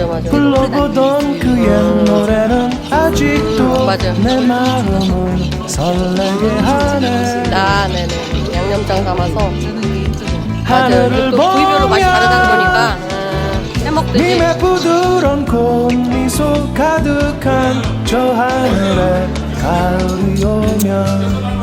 맞아 맞아. 불러보던 그옛 노래는 아직도 맞아. 내 마음을 설레게 하네 아 네네. 양념장 담아서. 맞아요. 하늘을 또 부위별로 맛이 다르다는 보면 거니까 음, 해먹듯이. 님의 부드러운 고운 미소 가득한 저 하늘에 가을이 오면